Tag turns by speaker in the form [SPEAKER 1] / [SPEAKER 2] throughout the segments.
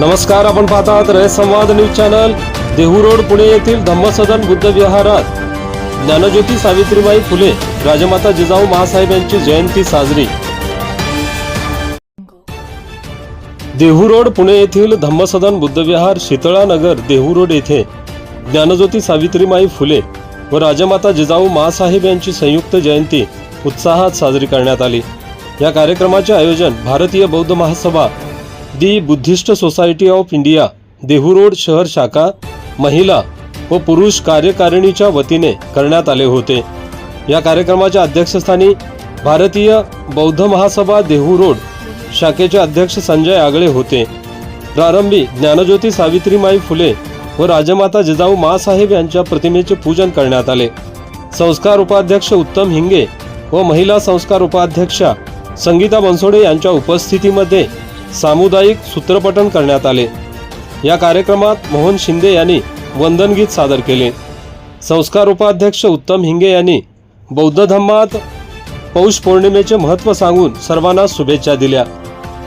[SPEAKER 1] नमस्कार आपण पाहतात रय संवाद news channel Dehu road Pune येथील धम्मसदन बुद्ध विहारात. ज्ञानज्योती सावित्रीबाई फुले राजमाता जिजाऊ महासाहेब यांची जयंती साजरी. देहू रोड पुणे येथील धम्मसदन बुद्धविहार शीतळा नगर देहू रोड येथे. ज्ञानज्योती सावित्रीमाई फुले व राजमाता जिजाऊ महासाहेब यांची संयुक्त जयंती उत्साहात साजरी करण्यात आली. या कार्यक्रमाचे आयोजन Bharatiya Bauddha Mahasabha the Buddhist society of India Dehu road शहर शाखा महिला व पुरुष कार्यकारिणीच्या वतीने करण्यात आले होते. या कार्यक्रमाच्या अध्यक्षस्थानी भारतीय बौद्ध महासभा देहू रोड शाखेचे अध्यक्ष संजय आगळे होते. प्रारंभी ज्ञानज्योती सावित्रीमाई फुले व राजमाता जिजाऊ मासाहेब यांच्या प्रतिमेचे पूजन करण्यात आले. संस्कार उपाध्यक्ष उत्तम हिंगे व महिला संस्कार उपाध्यक्षा संगीता बनसोडे यांच्या उपस्थितीमध्ये सामुदायिक सूत्रपठण करण्यात आले. या कार्यक्रमात मोहन शिंदे यांनी वंदनगीत सादर केले. संस्कार उपाध्यक्ष उत्तम हिंगे यांनी बौद्ध धम्मात पौष पौर्णिमेचे महत्त्व सांगून सर्वांना शुभेच्छा दिल्या.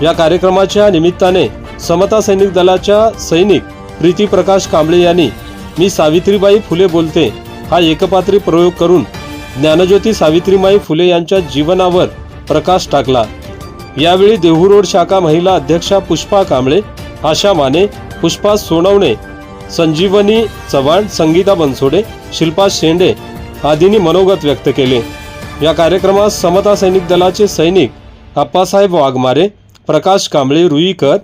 [SPEAKER 1] या कार्यक्रमाच्या निमित्ताने समता सैनिक दलाच्या सैनिक प्रीती प्रकाश कांबळे यांनी मी सावित्रीबाई फुले बोलते हा एकपात्री प्रयोग करून ज्ञानज्योती सावित्रीबाई फुले यांच्या जीवनावर प्रकाश टाकला. यावेळी देहू रोड शाखा महिला अध्यक्षा पुष्पा कांबळे आशा माने पुष्पा सोनवणे संजीवनी चव्हाण संगीता बनसोडे शिल्पा शेंडे आदींनी मनोगत व्यक्त केले. या कार्यक्रमात समता सैनिक दलाचे सैनिक आप्पासाहेब वाघमारे प्रकाश कांबळे रुईकर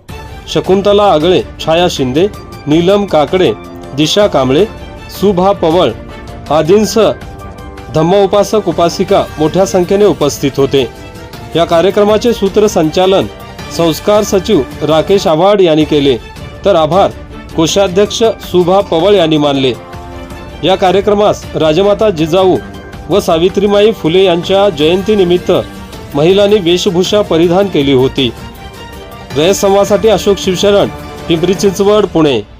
[SPEAKER 1] शकुंतला आगळे छाया शिंदे नीलम काकडे दिशा कांबळे सुभा पवळ आदींसह धम्मोपासक उपासिका मोठ्या संख्येने उपस्थित होते. या कार्यक्रमाचे सूत्रसंचालन संस्कार सचिव राकेश आव्हाड यांनी केले. तर आभार. कोषाध्यक्ष सुभा पवळ यांनी मानले. या कार्यक्रमास राजमाता जिजाऊ व सावित्रीमाई फुले यांच्या जयंतीनिमित्त महिलांनी वेशभूषा परिधान केली होती. रयत संवादासाठी अशोक शिवशरण पिंपरी चिंचवड पुणे.